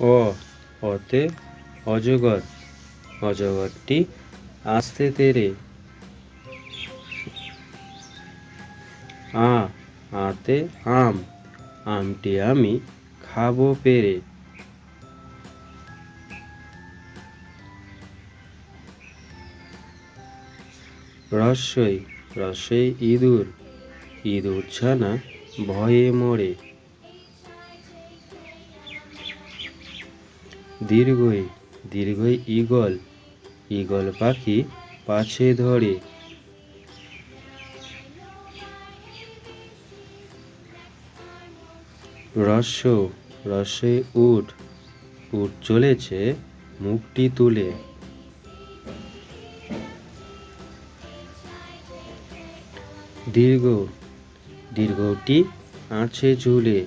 অ অতে অজগর। অজগরটি আস্তে তেরে। আ, আতে আম। আমটি আমি খাব পেরে। রস্যই রস্যই ইঁদুর। ইঁদুর ছানা ভয়ে মরে। দীর্ঘই দীর্ঘই ঈগল। ঈগল পাখি পাছে ধরে। রস্য রসে উঠ উঠ চলেছে মুখটি তুলে। দীর্ঘ, দীর্ঘটি আছে ঝুলে।